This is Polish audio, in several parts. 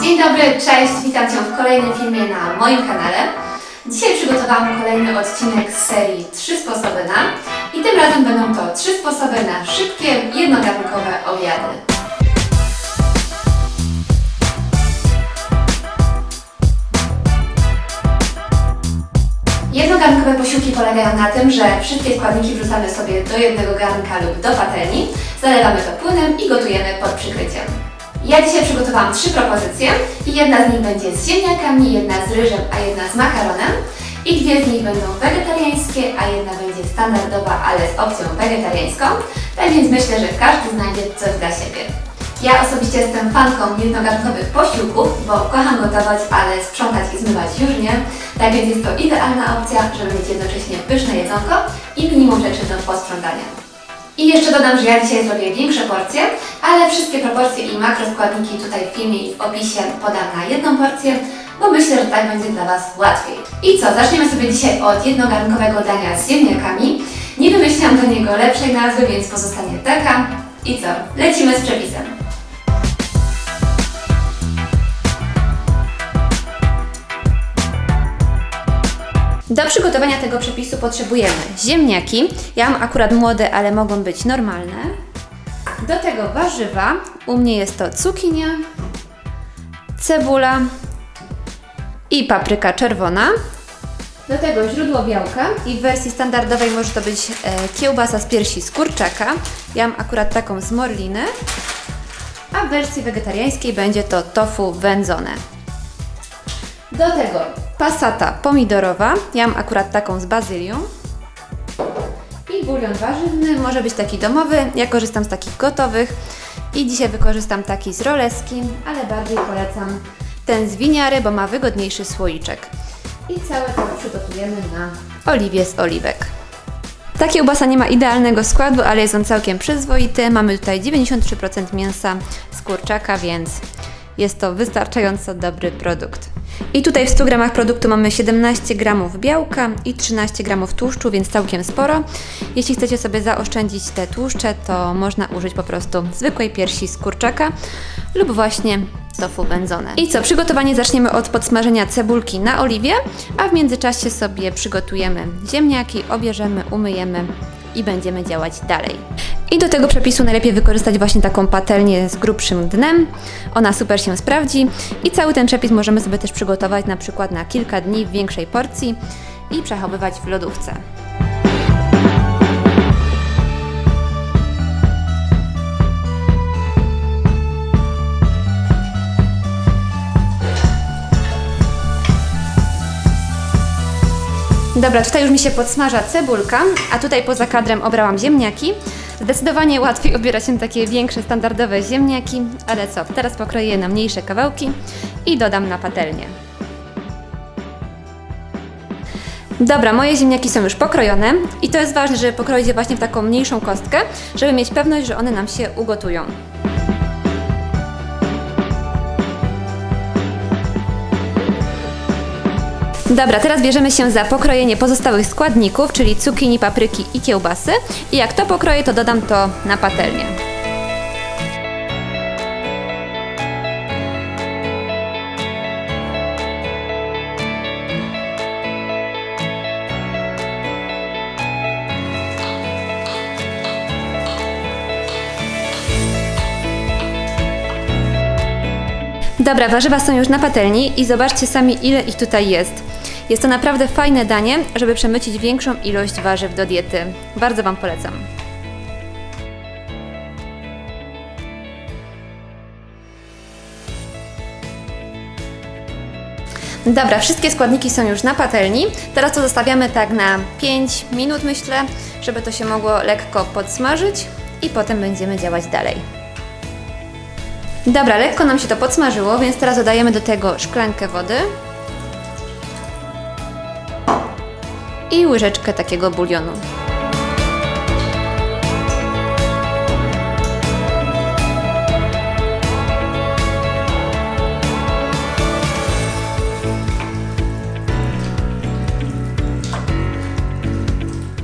Dzień dobry, cześć, witam Cię w kolejnym filmie na moim kanale. Dzisiaj przygotowałam kolejny odcinek z serii 3 sposoby na i tym razem będą to 3 sposoby na szybkie, jednogarnkowe obiady. Jednogarnkowe posiłki polegają na tym, że wszystkie składniki wrzucamy sobie do jednego garnka lub do patelni, zalewamy to płynem i gotujemy pod przykryciem. Ja dzisiaj przygotowałam trzy propozycje i jedna z nich będzie z ziemniakami, jedna z ryżem, a jedna z makaronem. I dwie z nich będą wegetariańskie, a jedna będzie standardowa, ale z opcją wegetariańską. Tak więc myślę, że każdy znajdzie coś dla siebie. Ja osobiście jestem fanką jednogarnkowych posiłków, bo kocham gotować, ale sprzątać i zmywać już nie. Tak więc jest to idealna opcja, żeby mieć jednocześnie pyszne jedzonko i minimum rzeczy do posprzątania. I jeszcze dodam, że ja dzisiaj zrobię większe porcje, ale wszystkie proporcje i makroskładniki tutaj w filmie i w opisie podam na jedną porcję, bo myślę, że tak będzie dla Was łatwiej. I co, zaczniemy sobie dzisiaj od jednogarnkowego dania z ziemniakami. Nie wymyśliłam do niego lepszej nazwy, więc pozostanie taka. I co, lecimy z przepisem. Do przygotowania tego przepisu potrzebujemy ziemniaki. Ja mam akurat młode, ale mogą być normalne. Do tego warzywa. U mnie jest to cukinia, cebula i papryka czerwona. Do tego źródło białka i w wersji standardowej może to być e, kiełbasa z piersi z kurczaka. Ja mam akurat taką z morliny. A w wersji wegetariańskiej będzie to tofu wędzone. Do tego pasata pomidorowa. Ja mam akurat taką z bazylią. I bulion warzywny, może być taki domowy. Ja korzystam z takich gotowych. I dzisiaj wykorzystam taki z roleskim, ale bardziej polecam ten z winiary, bo ma wygodniejszy słoiczek. I całe to przygotujemy na oliwie z oliwek. Ta kiełbasa nie ma idealnego składu, ale jest on całkiem przyzwoity. Mamy tutaj 93% mięsa z kurczaka, więc jest to wystarczająco dobry produkt. I tutaj w 100 gramach produktu mamy 17 gramów białka i 13 gramów tłuszczu, więc całkiem sporo. Jeśli chcecie sobie zaoszczędzić te tłuszcze, to można użyć po prostu zwykłej piersi z kurczaka lub właśnie tofu wędzone. I co, przygotowanie zaczniemy od podsmażenia cebulki na oliwie, a w międzyczasie sobie przygotujemy ziemniaki, obierzemy, umyjemy i będziemy działać dalej. I do tego przepisu najlepiej wykorzystać właśnie taką patelnię z grubszym dnem. Ona super się sprawdzi i cały ten przepis możemy sobie też przygotować na przykład na kilka dni w większej porcji i przechowywać w lodówce. Dobra, tutaj już mi się podsmaża cebulka, a tutaj poza kadrem obrałam ziemniaki. Zdecydowanie łatwiej obiera się takie większe, standardowe ziemniaki, ale co, teraz pokroję je na mniejsze kawałki i dodam na patelnię. Dobra, moje ziemniaki są już pokrojone i to jest ważne, żeby pokroić je właśnie w taką mniejszą kostkę, żeby mieć pewność, że one nam się ugotują. Dobra, teraz bierzemy się za pokrojenie pozostałych składników, czyli cukinii, papryki i kiełbasy. I jak to pokroję, to dodam to na patelnię. Dobra, warzywa są już na patelni i zobaczcie sami ile ich tutaj jest. Jest to naprawdę fajne danie, żeby przemycić większą ilość warzyw do diety. Bardzo Wam polecam. Dobra, wszystkie składniki są już na patelni. Teraz to zostawiamy tak na 5 minut, myślę, żeby to się mogło lekko podsmażyć i potem będziemy działać dalej. Dobra, lekko nam się to podsmażyło, więc teraz dodajemy do tego szklankę wody i łyżeczkę takiego bulionu.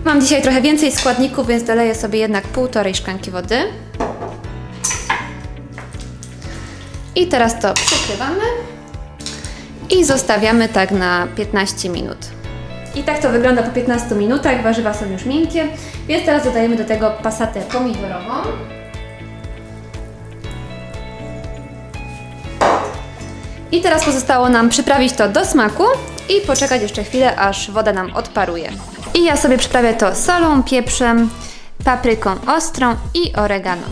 Mam dzisiaj trochę więcej składników, więc doleję sobie jednak półtorej szklanki wody. I teraz to przykrywamy i zostawiamy tak na 15 minut. I tak to wygląda po 15 minutach. Warzywa są już miękkie, więc teraz dodajemy do tego pasatę pomidorową. I teraz pozostało nam przyprawić to do smaku i poczekać jeszcze chwilę, aż woda nam odparuje. I ja sobie przyprawię to solą, pieprzem, papryką ostrą i oreganą.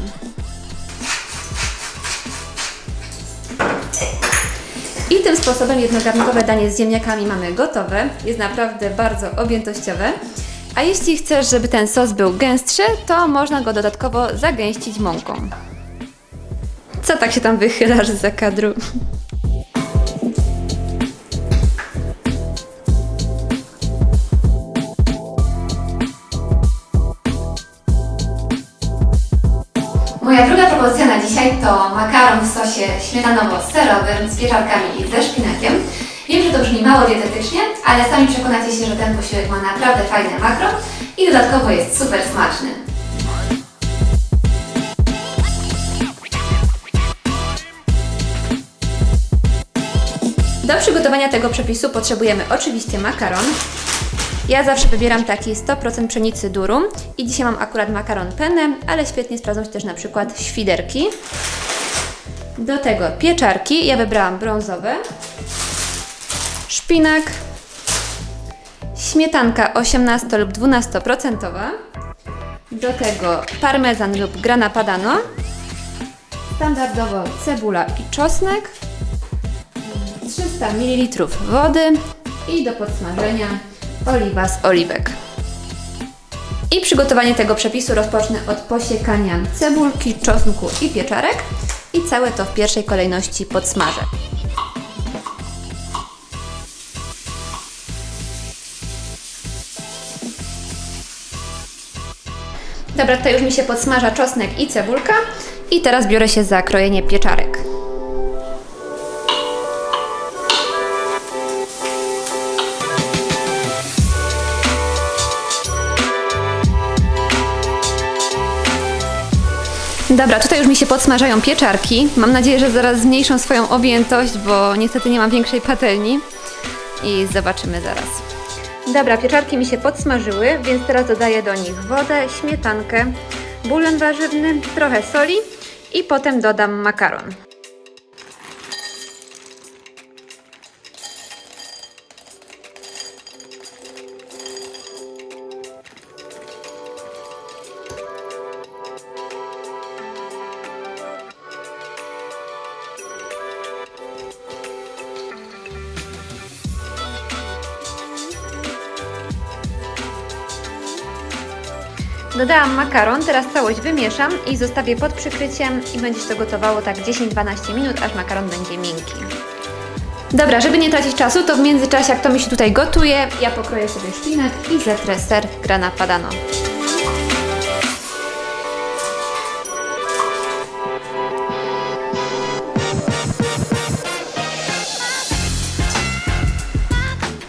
I tym sposobem jednogarnkowe danie z ziemniakami mamy gotowe. Jest naprawdę bardzo objętościowe. A jeśli chcesz, żeby ten sos był gęstszy, to można go dodatkowo zagęścić mąką. Co tak się tam wychylasz za kadru? Dzisiaj to makaron w sosie śmietanowo-serowym z pieczarkami i ze szpinakiem. Wiem, że to brzmi mało dietetycznie, ale sami przekonacie się, że ten posiłek ma naprawdę fajne makro i dodatkowo jest super smaczny. Do przygotowania tego przepisu potrzebujemy oczywiście makaron. Ja zawsze wybieram taki 100% pszenicy durum i dzisiaj mam akurat makaron penne, ale świetnie sprawdzą się też na przykład świderki. Do tego pieczarki, ja wybrałam brązowe, szpinak, śmietanka 18 lub 12%, do tego parmezan lub grana padano, standardowo cebula i czosnek, 300 ml wody i do podsmażenia oliwa z oliwek. I przygotowanie tego przepisu rozpocznę od posiekania cebulki, czosnku i pieczarek i całe to w pierwszej kolejności podsmażę. Dobra, tutaj już mi się podsmaża czosnek i cebulka i teraz biorę się za krojenie pieczarek. Dobra, tutaj już mi się podsmażają pieczarki. Mam nadzieję, że zaraz zmniejszą swoją objętość, bo niestety nie mam większej patelni. I zobaczymy zaraz. Dobra, pieczarki mi się podsmażyły, więc teraz dodaję do nich wodę, śmietankę, bulion warzywny, trochę soli i potem dodam makaron. Dodałam makaron, teraz całość wymieszam i zostawię pod przykryciem i będzie się to gotowało tak 10-12 minut, aż makaron będzie miękki. Dobra, żeby nie tracić czasu, to w międzyczasie jak to mi się tutaj gotuje, ja pokroję sobie szpinak i zetrę ser grana padano.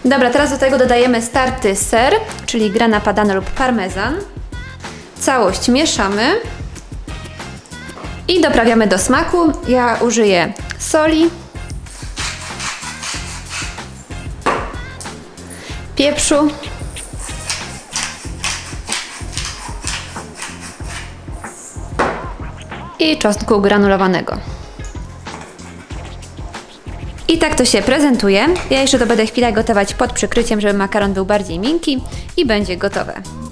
Dobra, teraz do tego dodajemy starty ser, czyli grana padano lub parmezan. Całość mieszamy i doprawiamy do smaku. Ja użyję soli, pieprzu, i czosnku granulowanego. I tak to się prezentuje. Ja jeszcze to będę chwilę gotować pod przykryciem, żeby makaron był bardziej miękki i będzie gotowe.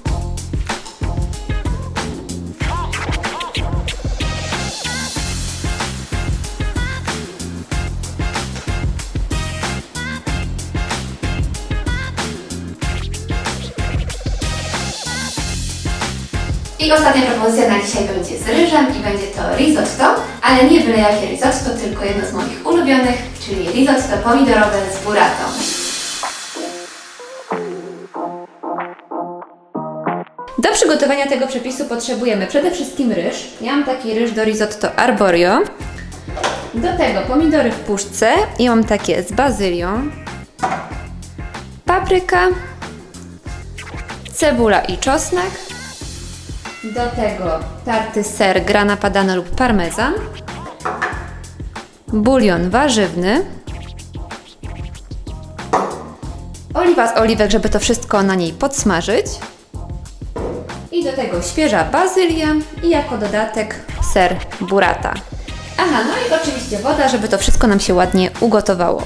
I ostatnia propozycja na dzisiaj będzie z ryżem i będzie to risotto, ale nie byle jakie risotto, tylko jedno z moich ulubionych, czyli risotto pomidorowe z burratą. Do przygotowania tego przepisu potrzebujemy przede wszystkim ryż. Ja mam taki ryż do risotto arborio. Do tego pomidory w puszce i mam takie z bazylią. Papryka, cebula i czosnek. Do tego tarty ser grana padano lub parmezan. Bulion warzywny. Oliwa z oliwek, żeby to wszystko na niej podsmażyć. I do tego świeża bazylia i jako dodatek ser burrata. Aha, no i oczywiście woda, żeby to wszystko nam się ładnie ugotowało.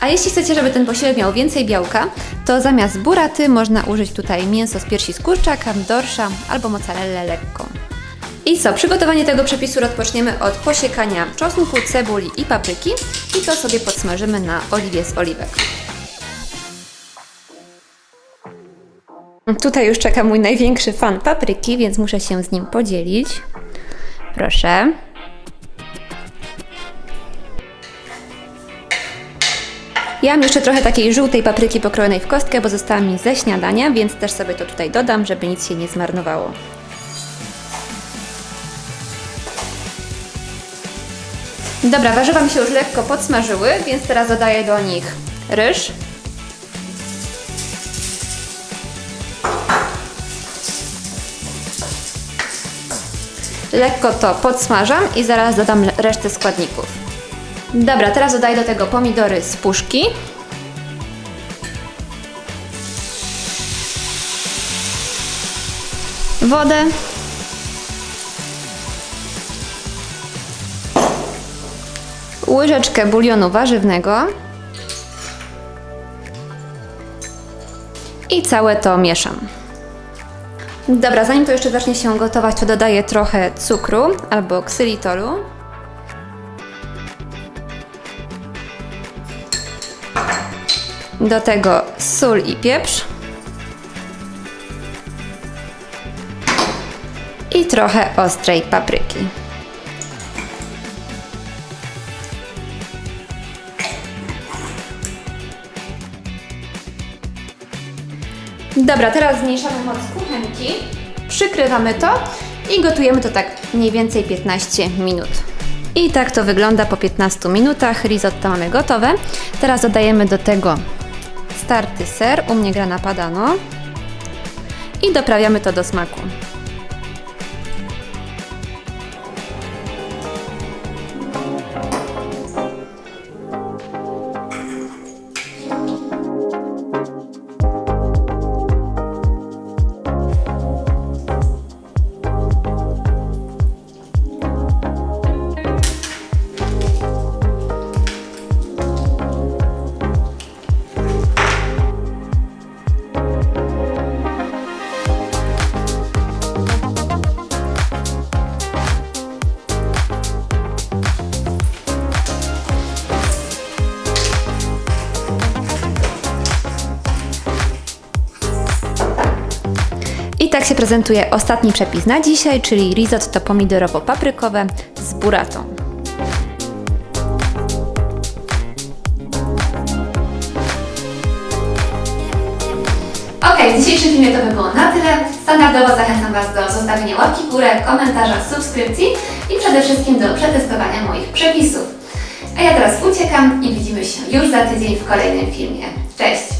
A jeśli chcecie, żeby ten posiłek miał więcej białka, to zamiast buraty można użyć tutaj mięso z piersi z kurczaka, dorsza albo mozzarellę lekką. I co, przygotowanie tego przepisu rozpoczniemy od posiekania czosnku, cebuli i papryki i to sobie podsmażymy na oliwie z oliwek. Tutaj już czeka mój największy fan papryki, więc muszę się z nim podzielić. Proszę. Ja mam jeszcze trochę takiej żółtej papryki pokrojonej w kostkę, bo została mi ze śniadania, więc też sobie to tutaj dodam, żeby nic się nie zmarnowało. Dobra, warzywa mi się już lekko podsmażyły, więc teraz dodaję do nich ryż. Lekko to podsmażam i zaraz dodam resztę składników. Dobra, teraz dodaję do tego pomidory z puszki. Wodę. Łyżeczkę bulionu warzywnego. I całe to mieszam. Dobra, zanim to jeszcze zacznie się gotować, to dodaję trochę cukru albo ksylitolu. Do tego sól i pieprz. I trochę ostrej papryki. Dobra, teraz zmniejszamy moc kuchenki, przykrywamy to i gotujemy to tak mniej więcej 15 minut. I tak to wygląda po 15 minutach. Risotto mamy gotowe. Teraz dodajemy do tego starty ser, u mnie grana padano i doprawiamy to do smaku. Prezentuje ostatni przepis na dzisiaj, czyli risotto pomidorowo-paprykowe z buratą. Ok, w dzisiejszym filmie to by było na tyle. Standardowo zachęcam Was do zostawienia łapki w górę, komentarza, subskrypcji i przede wszystkim do przetestowania moich przepisów. A ja teraz uciekam i widzimy się już za tydzień w kolejnym filmie. Cześć!